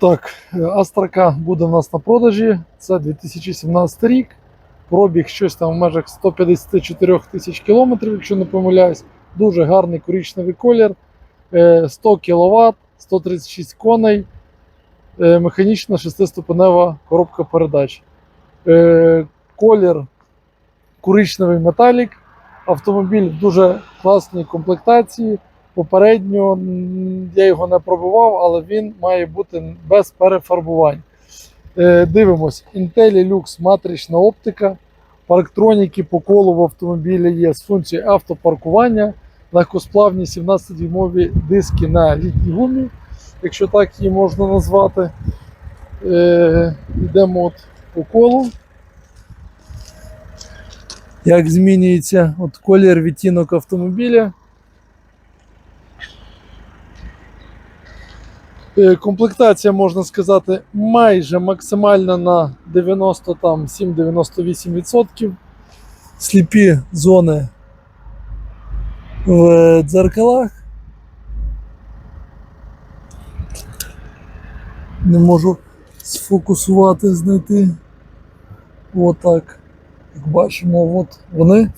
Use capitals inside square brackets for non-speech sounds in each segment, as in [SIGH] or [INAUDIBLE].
Так, Астрака буде в нас на продажі. Це 2017 рік. Пробіг щось там в межах 154 тисяч кілометрів, якщо не помиляюсь. Дуже гарний коричневий колір. Е, 100 кВт, 136 коней, е, механічна шестиступенева коробка передач. Е, Колір коричневий металік. Автомобіль в дуже класній комплектації. Попередньо я його не пробував, але він має бути без перефарбувань. Е, Дивимось, Intelli Lux матрична оптика. Парктроніки по колу в автомобілі є з функцією автопаркування, легкосплавні 17-дюймові диски на літній гумі, якщо так її можна назвати. Е, Йдемо от по колу. Як змінюється от колір відтінок автомобіля. Комплектація, можна сказати, майже максимальна на 97-98%. Сліпі зони в дзеркалах. Не можу сфокусувати, знайти. Отак. Як бачимо, от вони.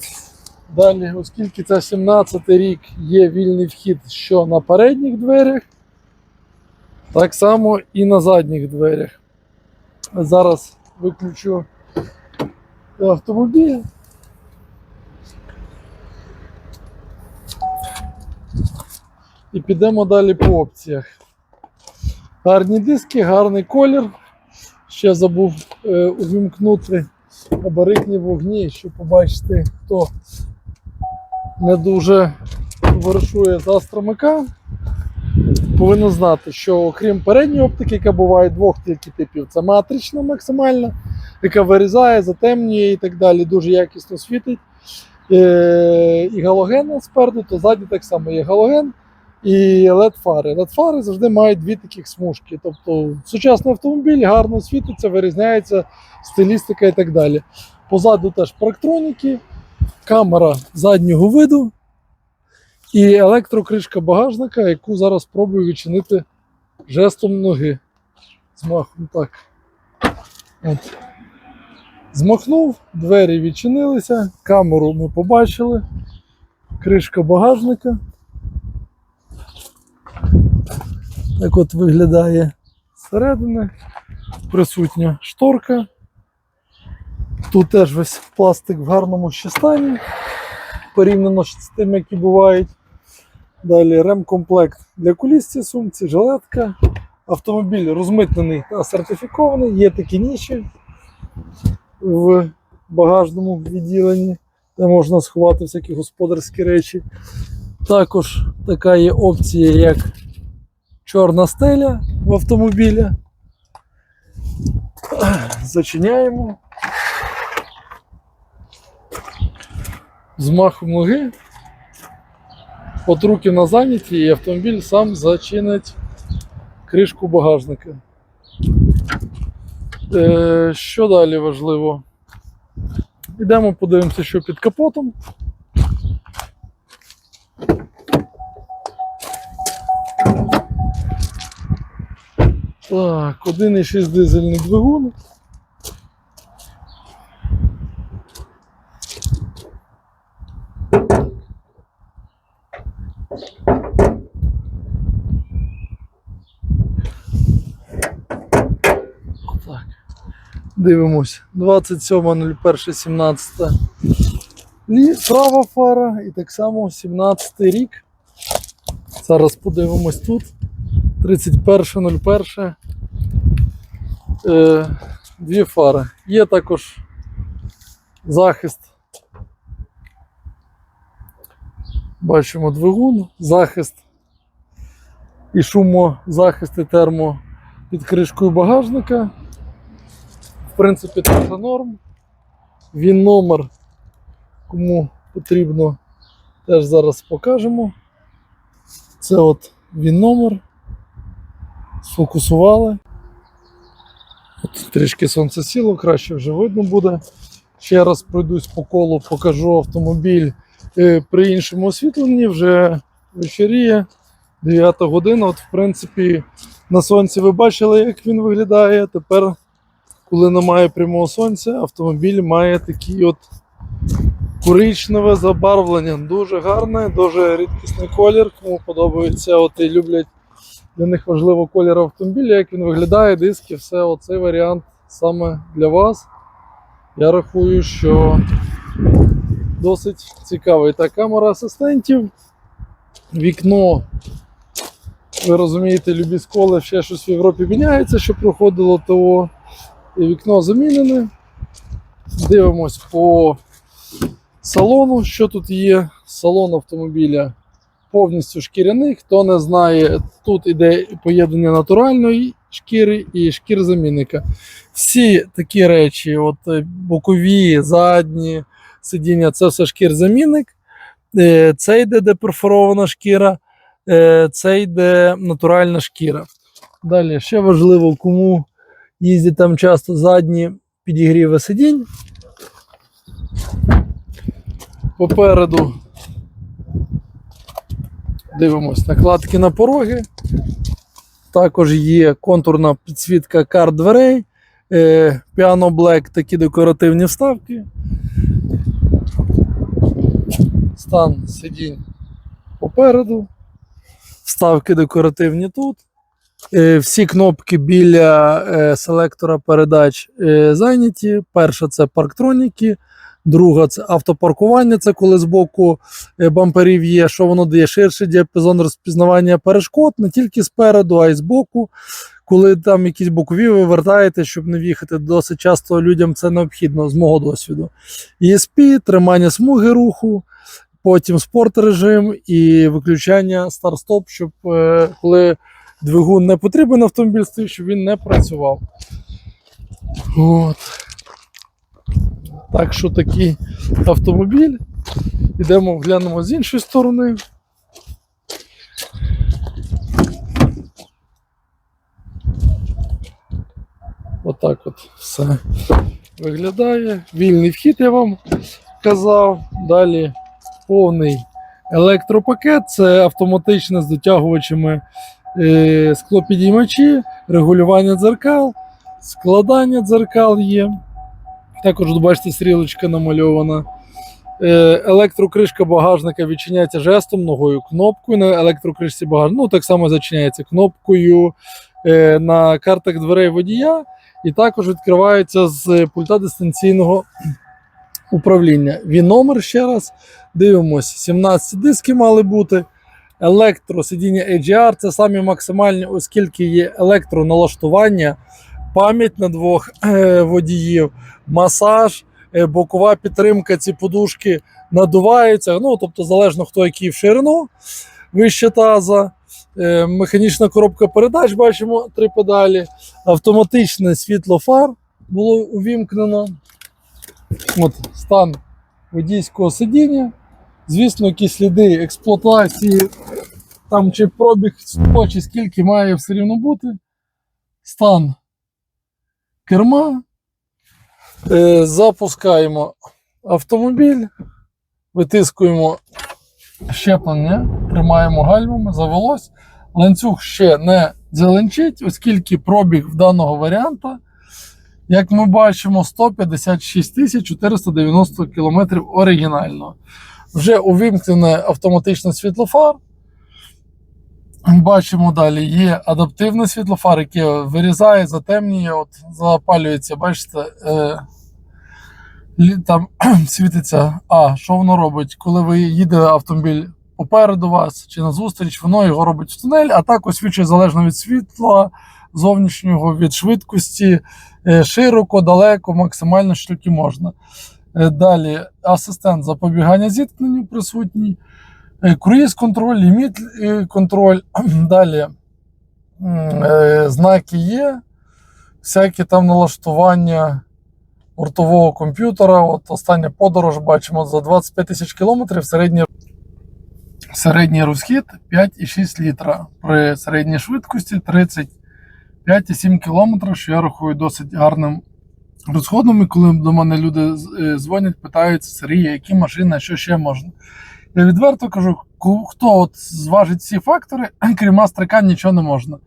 Далі, оскільки це 17 рік, є вільний вхід що на передніх дверях, так само і на задніх дверях. Зараз виключу автомобіль. І підемо далі по опціях. Гарні диски, гарний колір. Ще забув е, увімкнути габаритні вогні, щоб побачити, хто не дуже товаришує з астромика повинен знати, що окрім передньої оптики, яка буває двох тільки типів, це матрична максимальна, яка вирізає, затемнює і так далі, дуже якісно світить. Е, і галогенна спереду, то ззаді так само є галоген і LED-фари. LED-фари завжди мають дві таких смужки. Тобто сучасний автомобіль гарно світиться, вирізняється, стилістика і так далі. Позаду теж парктроніки, камера заднього виду. І електрокришка багажника, яку зараз спробую відчинити жестом ноги. Змахом так. От. Змахнув, двері відчинилися, камеру ми побачили, кришка багажника. Так от виглядає зсередини. Присутня шторка. Тут теж весь пластик в гарному ще стані, порівняно з тим, які бувають. Далі ремкомплект для кулісці, сумці, жилетка. Автомобіль розмитнений та сертифікований, є такі ніші в багажному відділенні, де можна сховати всякі господарські речі. Також така є опція, як чорна стеля в автомобілі. Зачиняємо. Змахом ноги. От руки на зайняті, і автомобіль сам зачинить кришку багажника. Е, що далі важливо? Йдемо подивимося, що під капотом. Так, 1,6 дизельний двигун. Дивимось. 27.01.17. Лі- Права фара і так само 17 рік. Зараз подивимось тут. 31.01. Е, дві фари. Є також захист. Бачимо двигун, захист і шумозахист і термо під кришкою багажника. В принципі, це норм. Він номер, кому потрібно, теж зараз покажемо. Це от він номер. Сфокусували. От трішки сонце сіло, краще вже видно буде. Ще раз пройдусь по колу, покажу автомобіль при іншому освітленні, вже вечеріє, 9 година. От, в принципі, На сонці ви бачили, як він виглядає. Тепер, коли немає прямого сонця, автомобіль має такий от коричневе забарвлення. Дуже гарне, дуже рідкісний колір. Кому подобається, от і люблять для них важливо колір автомобіля, як він виглядає, диски, все. Оцей варіант саме для вас. Я рахую, що досить цікавий. Та камера асистентів, вікно. Ви розумієте, любі сколи ще щось в Європі міняється, що проходило ТО. І вікно замінене. Дивимось по салону, що тут є. Салон автомобіля повністю шкіряний. Хто не знає, тут іде поєднання натуральної шкіри і шкір замінника. Всі такі речі, от е, бокові, задні сидіння, це все шкір замінник. Е, Це йде де перфорована шкіра, е, це йде натуральна шкіра. Далі ще важливо, кому їздять там часто задні підігріви сидінь. Попереду дивимось накладки на пороги. Також є контурна підсвітка карт дверей, е, Piano Black такі декоративні вставки. Стан сидінь попереду. Вставки декоративні тут. Е, Всі кнопки біля е, селектора передач е, зайняті. Перша це парктроніки, друга це автопаркування. Це коли збоку е, бамперів є, що воно дає ширший діапазон розпізнавання перешкод не тільки спереду, а й збоку. Коли там якісь бокові ви вертаєте, щоб не в'їхати, досить часто людям це необхідно з мого досвіду. ESP, тримання смуги руху, потім спорт режим і виключання старт-стоп, щоб е, коли двигун не потрібен автомобіль стоїть, щоб він не працював. От. Так що такий автомобіль. Ідемо глянемо з іншої сторони. Отак от все виглядає. Вільний вхід, я вам казав. Далі повний електропакет. Це автоматичне з дотягувачами е, склопідіймачі, регулювання дзеркал, складання дзеркал є. Також бачите, стрілочка намальована. Е, Електрокришка багажника відчиняється жестом, ногою, кнопкою на електрокришці багажника. Ну, так само зачиняється кнопкою е, на картах дверей водія. І також відкривається з пульта дистанційного управління. Він номер ще раз. Дивимось, 17 диски мали бути. Електросидіння AGR це самі максимальні, оскільки є електроналаштування, пам'ять на двох е, водіїв, масаж, е, бокова підтримка, ці подушки надуваються. Ну, тобто, залежно хто який в ширину вище таза. Е, Механічна коробка передач, бачимо три педалі. Автоматичне світло фар було увімкнено. От стан водійського сидіння. Звісно, якісь сліди експлуатації, там чи пробіг 100, чи скільки має все рівно бути. Стан керма. Е, запускаємо автомобіль, витискуємо щеплення, тримаємо гальмами, завелось. Ланцюг ще не зеленчить, оскільки пробіг в даного варіанта, як ми бачимо, 156 490 км оригінально. Вже увімкнене автоматичне світлофар. Бачимо далі, є адаптивний світлофар, який вирізає, затемнює, от запалюється, бачите, е, там [CLEARS THROAT] світиться. А, що воно робить? Коли ви їде автомобіль попереду вас чи назустріч, воно його робить в тунель, а так освічує залежно від світла зовнішнього, від швидкості, е, широко, далеко, максимально що тільки можна. Е, Далі асистент запобігання зіткненню присутній, е, круїз контроль, ліміт е, контроль. [CLEARS THROAT] Далі знаки є, всякі там налаштування бортового комп'ютера. От остання подорож бачимо за 25 тисяч кілометрів середній, середній розхід 5,6 літра. При середній швидкості 35,7 кілометрів, що я рахую досить гарним розходом. І коли до мене люди е, дзвонять, питаються, Сергій, які машини, що ще можна. Я відверто кажу, хто от зважить ці фактори, [CLEARS THROAT] крім Астрика, нічого не можна.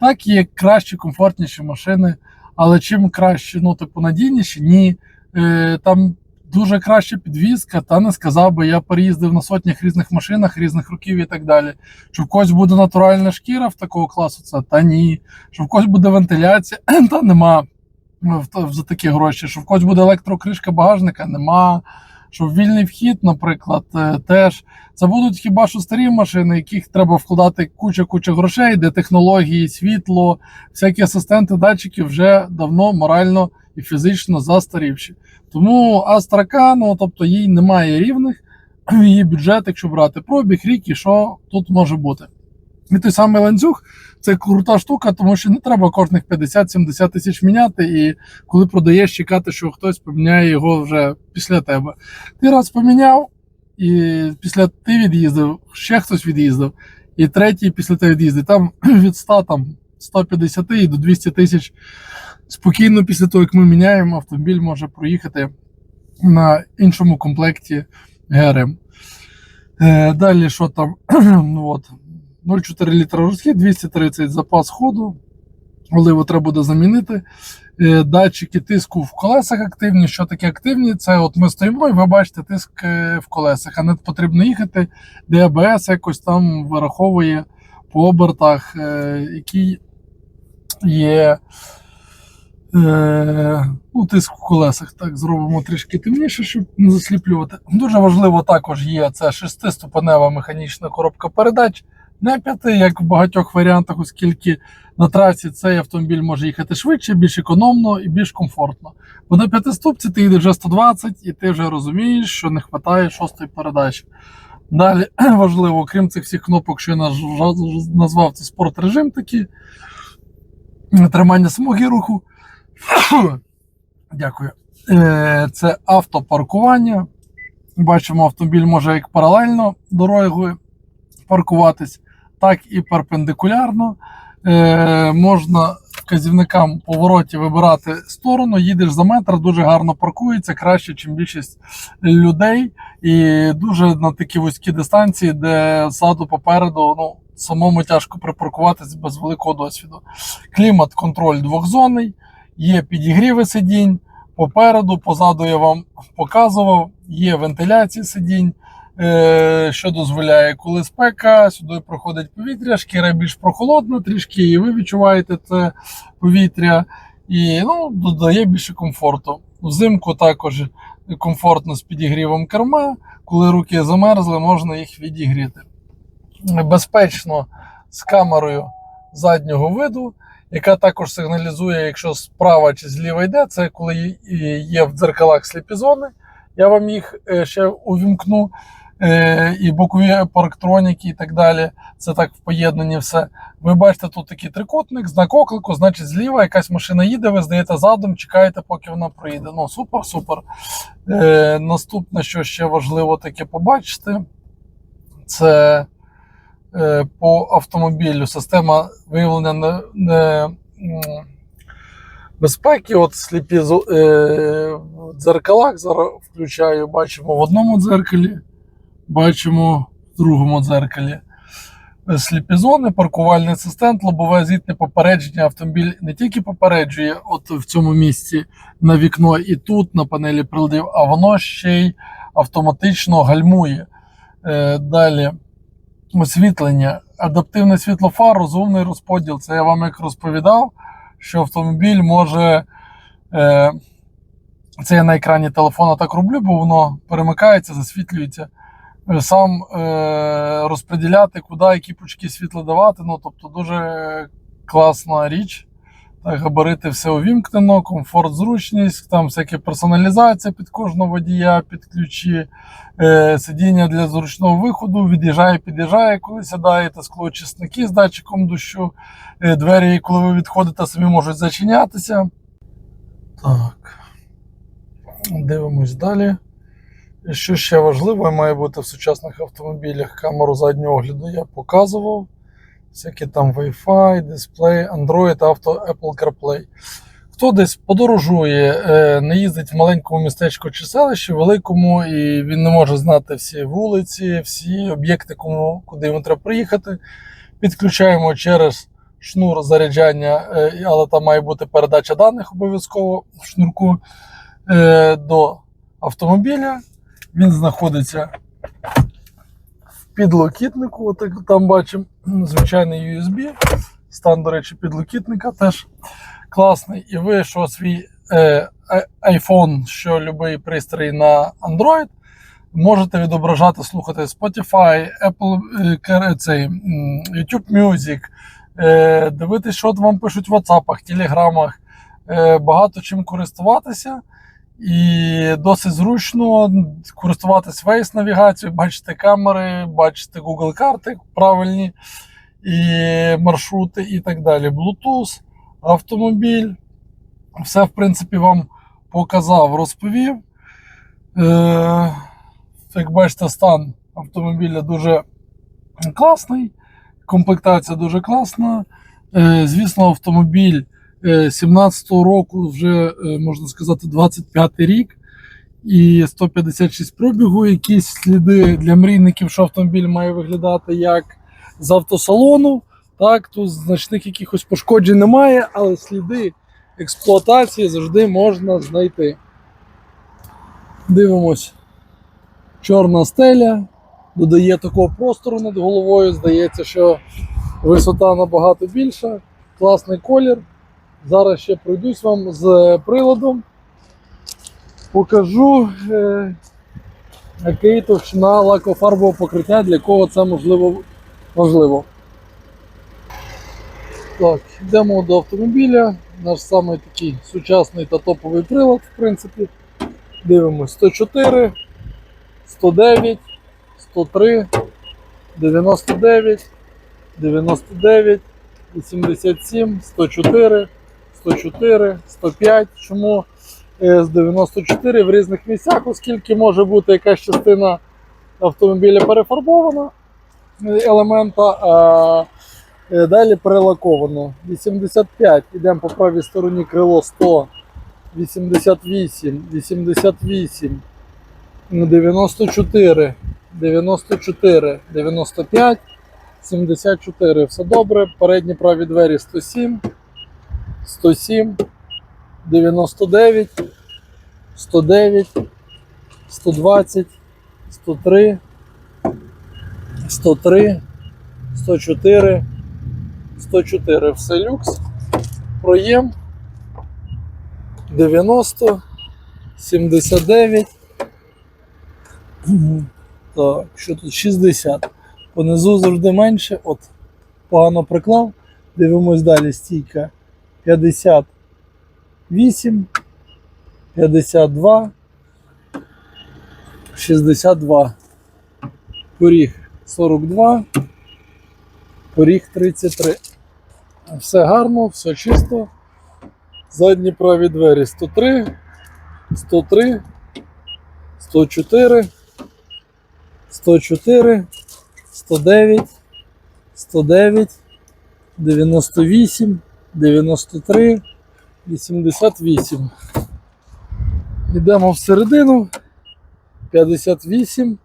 Так, є кращі, комфортніші машини, але чим краще, ну, типу, надійніші, ні. Е, там дуже краща підвізка, та не сказав би, я переїздив на сотнях різних машинах, різних років і так далі. Що в когось буде натуральна шкіра в такого класу, це та ні. Що в когось буде вентиляція, [CLEARS THROAT] та нема за такі гроші. Що в когось буде електрокришка багажника, нема. Що вільний вхід, наприклад, е, теж. Це будуть хіба що старі машини, яких треба вкладати куча-куча грошей, де технології, світло, всякі асистенти, датчики вже давно морально і фізично застарівші. Тому K, ну тобто їй немає рівних, [CLEARS THROAT] її бюджет, якщо брати пробіг, рік і що тут може бути. І той самий ланцюг це крута штука, тому що не треба кожних 50-70 тисяч міняти, і коли продаєш, чекати, що хтось поміняє його вже після тебе. Ти раз поміняв, і після ти від'їздив, ще хтось від'їздив, і третій після тебе від'їздив. Там [CLEARS THROAT] від 100, там, 150 і до 200 тисяч спокійно після того, як ми міняємо, автомобіль може проїхати на іншому комплекті ГРМ. Е, далі, що там? [CLEARS THROAT] ну, от, 0,4 літра розхід, 230 запас ходу. Оливу треба буде замінити. Е, Датчики тиску в колесах активні. Що таке активні? Це от ми стоїмо і ви бачите тиск е, в колесах, а не потрібно їхати, де АБС якось там вираховує по обертах, е, який є ну, тиск в колесах. Так, зробимо трішки темніше, щоб не засліплювати. Дуже важливо також є це шестиступенева механічна коробка передач. Не п'яти, як в багатьох варіантах, оскільки на трасі цей автомобіль може їхати швидше, більш економно і більш комфортно. Бо на п'ятиступці ти їдеш вже 120 і ти вже розумієш, що не вистачає шостої передачі. Далі [CLEARS THROAT] важливо, крім цих всіх кнопок, що я назвав, це спорт режим такий, тримання смуги руху. [CLEARS THROAT] Дякую. Е, Це автопаркування. Бачимо, автомобіль може як паралельно дорогою паркуватись, так і перпендикулярно. Е, можна вказівникам повороті вибирати сторону, їдеш за метр, дуже гарно паркується, краще, ніж більшість людей. І дуже на такі вузькі дистанції, де ззаду попереду ну, самому тяжко припаркуватись без великого досвіду. Клімат контроль двохзонний, є підігріви сидінь. Попереду, позаду я вам показував, є вентиляція сидінь, що дозволяє, коли спека, сюди проходить повітря, шкіра більш прохолодна трішки, і ви відчуваєте це повітря, і ну, додає більше комфорту. Взимку також комфортно з підігрівом керма. Коли руки замерзли, можна їх відігріти. Безпечно з камерою заднього виду, яка також сигналізує, якщо справа чи зліва йде, це коли є в дзеркалах сліпізони. Я вам їх е, ще увімкну, е, і бокові парктроніки, і так далі. Це так в поєднанні все. Ви бачите, тут такий трикутник, знак оклику, значить зліва якась машина їде, ви здаєте задом, чекаєте, поки вона проїде. Ну, супер, супер. Е, наступне, що ще важливо таке побачити, це е, по автомобілю система виявлення не, не, безпеки. От сліпі е, в дзеркалах зараз включаю, бачимо в одному дзеркалі, бачимо в другому дзеркалі. Е, Сліпі зони, паркувальний асистент, лобове зітне попередження. Автомобіль не тільки попереджує от в цьому місці на вікно і тут на панелі приладів, а воно ще й автоматично гальмує. Е, далі освітлення, адаптивне світло фар, розумний розподіл. Це я вам як розповідав, що автомобіль може. Е, це я на екрані телефона так роблю, бо воно перемикається, засвітлюється. Е, Сам е, розподіляти, куди які пучки світла давати. Ну, тобто дуже класна річ. Так, габарити все увімкнено, комфорт, зручність, там всяка персоналізація під кожного водія, під ключі, е, сидіння для зручного виходу, від'їжджає, під'їжджає, коли сідаєте, склоочисники з датчиком дощу, е, двері, коли ви відходите, самі можуть зачинятися. Так. Дивимось далі. Що ще важливо, має бути в сучасних автомобілях камеру заднього огляду я показував. Всякі там Wi-Fi, дисплей, Android, Auto, Apple CarPlay. Хто десь подорожує, е, не їздить в маленькому містечку чи селищі, великому, і він не може знати всі вулиці, всі об'єкти, куди йому треба приїхати. Підключаємо через шнур заряджання, е, але там має бути передача даних обов'язково в шнурку е, до автомобіля. Він знаходиться в підлокітнику. Отак там бачимо звичайний USB. Стан, до речі, підлокітника теж класний. І ви, що свій е, iPhone, що будь-який пристрій на Android, можете відображати, слухати Spotify, Apple, е, цей, YouTube Music, е, дивитись, що вам пишуть в WhatsApp, Телеграмах, е, багато чим користуватися. І досить зручно користуватись Waze навігацією, бачити камери, бачити Google карти правильні, і маршрути, і так далі. Bluetooth, автомобіль. Все, в принципі, вам показав, розповів. Е, як бачите, стан автомобіля дуже класний, комплектація дуже класна. Е, звісно, автомобіль 17-го року, вже е, можна сказати, 25-й рік. І 156 пробігу, якісь сліди для мрійників, що автомобіль має виглядати як з автосалону. Так, тут значних якихось пошкоджень немає, але сліди експлуатації завжди можна знайти. Дивимось. Чорна стеля додає такого простору над головою. Здається, що висота набагато більша. Класний колір. Зараз ще пройдусь вам з приладом. Покажу, е, який товщина лакофарбового покриття, для кого це можливо важливо. Так, йдемо до автомобіля. Наш самий такий сучасний та топовий прилад, в принципі. Дивимось 104, 109, 103, 99, 99, 87, 104, 104, 105. Чому е, з 94 в різних місцях, оскільки може бути якась частина автомобіля перефарбована е, елемента, а е, далі перелаковано. 85, йдемо по правій стороні крило 100, 88, 88, 94, 94, 95, 74. Все добре. Передні праві двері 107, 107, 99, 109, 120, 103, 103, 104, 104. Все люкс. Проєм 90, 79. Так, що тут 60. Понизу завжди менше. От, погано приклав. Дивимось далі стійка 58, 52, 62. Поріг 42, поріг 33. Все гарно, все чисто. Задні праві двері 103, 103, 104, 104, 109, 109, 98, 93, 88. Йдемо всередину. 58.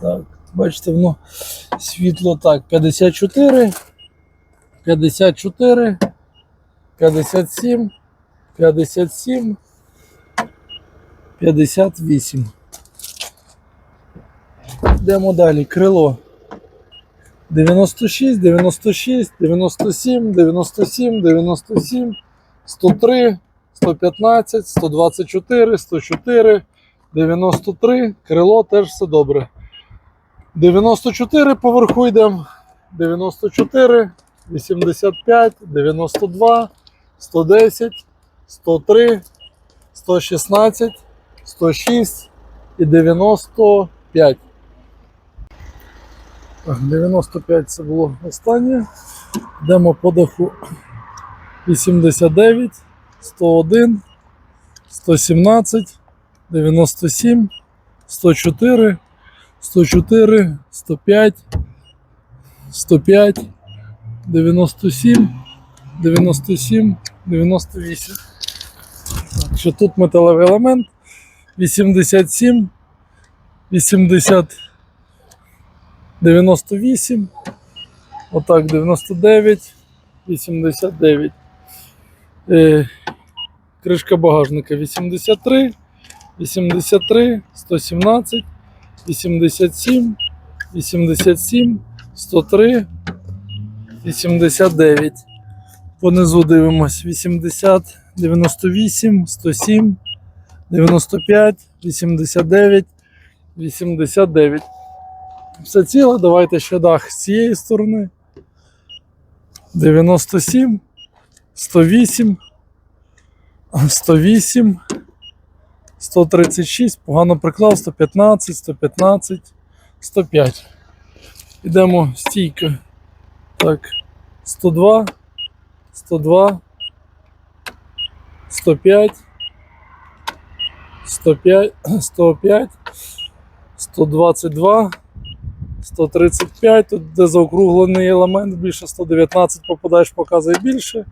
Так, бачите, воно світло так. 54, 54, 57, 57, 58. Йдемо далі. Крило. 96, 96, 97, 97, 97, 103, 115, 124, 104, 93. Крило теж все добре. 94 поверху йдемо. 94, 85, 92, 110, 103, 116, 106 і 95. Так, 95 це було останнє. Йдемо по даху 89, 101, 117, 97, 104, 104, 105, 105, 97, 97, 98. Так, що тут металевий елемент 87, 80, 98, Отак, 99, 89. Е, кришка багажника 83, 83, 117, 87, 87, 103, 89. Понизу дивимось 80, 98, 107, 95, 89, 89. Все ціле, давайте ще дах з цієї сторони. 97, 108, 108, 136, погано приклав, 115, 115, 105. Ідемо стійко. Так, 102, 102, 105, 105, 105, 122, 135, тут де заокруглений елемент, більше 119 попадаєш, показує більше.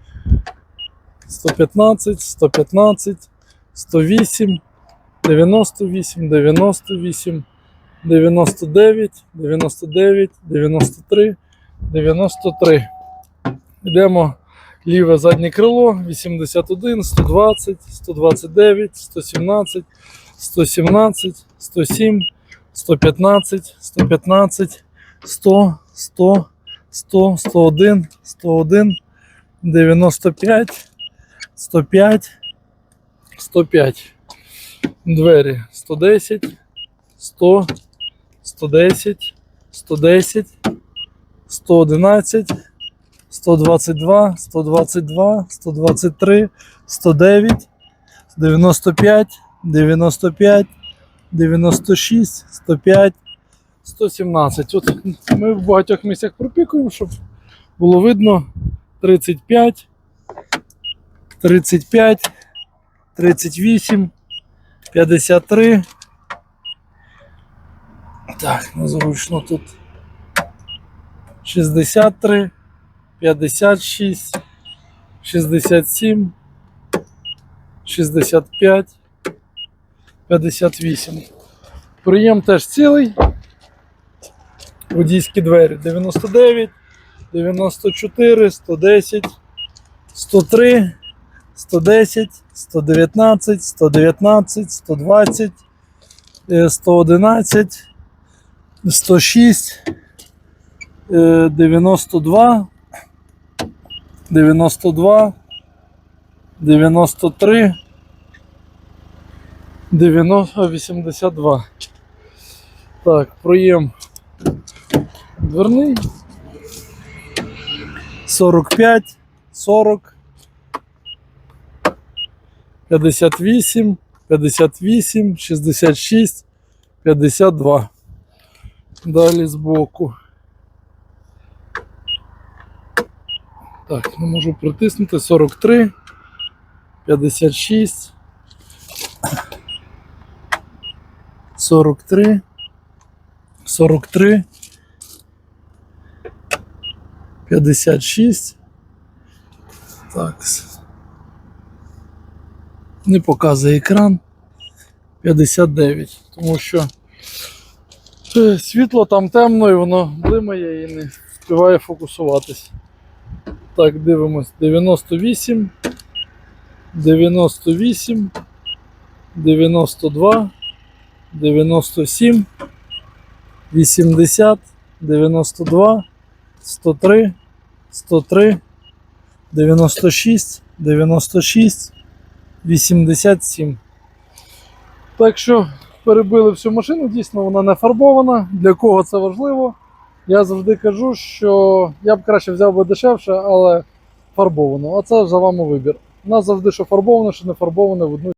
115, 115, 108, 98, 98, 99, 99, 93, 93. Йдемо ліве заднє крило, 81, 120, 129, 117, 117, 107, 115, 115, 100, 100, 100, 101, 101, 95, 105, 105. Двері 110, 100, 110, 110, 111, 122, 122, 123, 109, 95, 95, 96, 105, 117. От ми в багатьох місцях пропікуємо, щоб було видно 35, 35, 38, 53. Так, незручно тут. 63, 56, 67, 65, 58. Приєм теж цілий. Водійські двері 99, 94, 110, 103, 110, 119, 119, 120, е, 111, 106, е, 92, 92, 93, 90, 82. Так, проєм дверний. 45, 40, 58, 58, 66, 52. Далі збоку. Так, не можу притиснути. 43, 56, 43, 43, 56. Так. Не показує екран. 59. Тому що е, світло там темно і воно блимає і не встигає фокусуватись. Так, дивимось. 98, 98, 92, 97, 80, 92, 103, 103, 96, 96, 87. Так що перебили всю машину, дійсно вона не фарбована. Для кого це важливо? Я завжди кажу, що я б краще взяв би дешевше, але фарбовану. А це за вами вибір. У нас завжди що фарбовано, що не фарбоване в одну